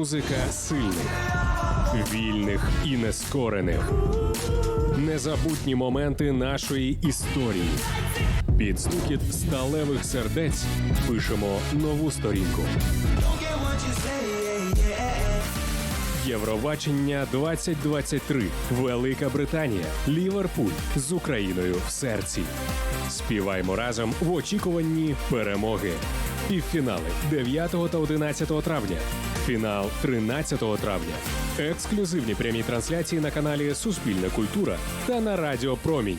Музика сильних, вільних і нескорених. Незабутні моменти нашої історії. Під стукіт сталевих сердець пишемо нову сторінку. Євробачення 2023. Велика Британія. Ліверпуль з Україною в серці. Співаймо разом в очікуванні перемоги. Півфінали 9 та 11 травня. Фінал 13 травня. Ексклюзивні прямі трансляції на каналі Суспільна культура та на Радіо Промінь.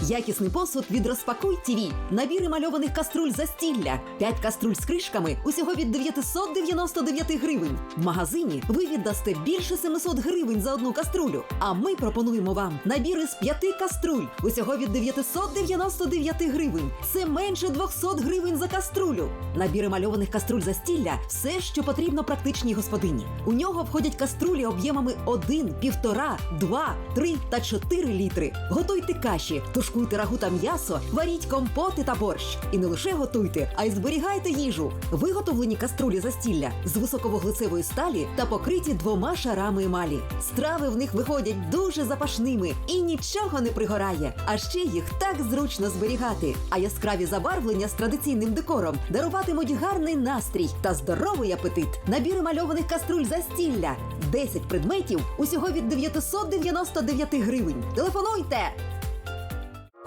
Якісний посуд від Розпакуй ТІВІ. Набір мальованих каструль застілля. 5 каструль з кришками усього від 999 гривень. В магазині ви віддасте більше 700 гривень за одну каструлю. А ми пропонуємо вам набір із 5 каструль усього від 999 гривень. Це менше 200 гривень за каструлю. Набір мальованих каструль застілля все, що потрібно практичній господині. У нього входять каструлі об'ємами 1, 1,5, 2, 3 та 4 літри. Готуйте каші, тушкуйте рагу та м'ясо, варіть компоти та борщ. І не лише готуйте, а й зберігайте їжу. Виготовлені каструлі застілля з високовуглецевої сталі та покриті двома шарами емалі. Страви в них виходять дуже запашними і нічого не пригорає. А ще їх так зручно зберігати. А яскраві забарвлення з традиційним декором даруватимуть гарний настрій та здоровий апетит. Набір мальованих каструль застілля. 10 предметів усього від 999 гривень. Телефонуйте!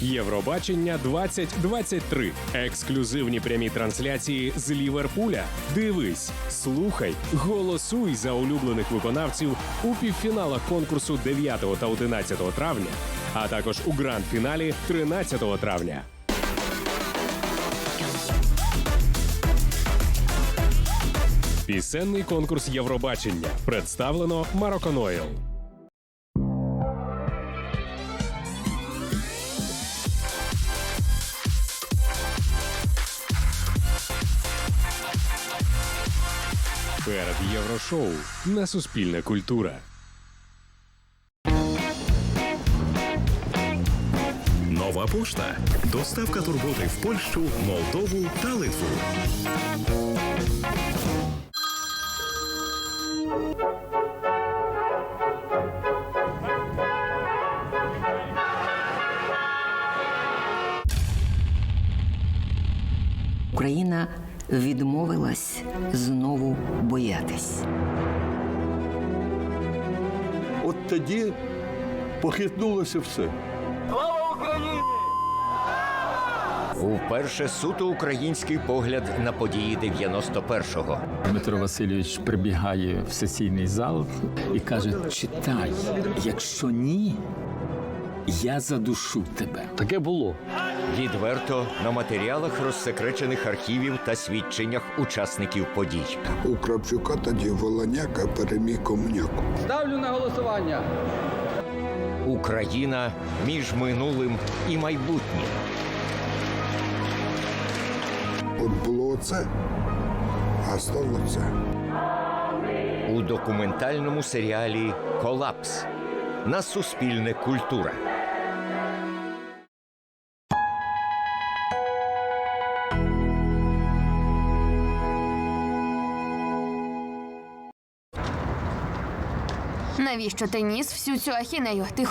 Євробачення 2023. Ексклюзивні прямі трансляції з Ліверпуля. Дивись, слухай, голосуй за улюблених виконавців у півфіналах конкурсу 9 та 11 травня, а також у гранд-фіналі 13 травня. Пісенний конкурс Євробачення представлено Мароконойл. Перед єврошоу на Суспільне культура. Нова пошта. Доставка турботи в Польщу, Молдову та Литву. Відмовилась знову боятись. От тоді похитнулося все. Слава Україні! Уперше суто український погляд на події 91-го. Дмитро Васильович прибігає в сесійний зал і каже: читай, якщо ні, я задушу тебе. Таке було. Відверто на матеріалах розсекречених архівів та свідченнях учасників подій. У Кравчука тоді Волоняка переміг комуняку. Ставлю на голосування. Україна між минулим і майбутнім. От було оце, а стало це. у документальному серіалі Колапс на Суспільне культура. Навіщо ти ніс всю цю ахінею? Ти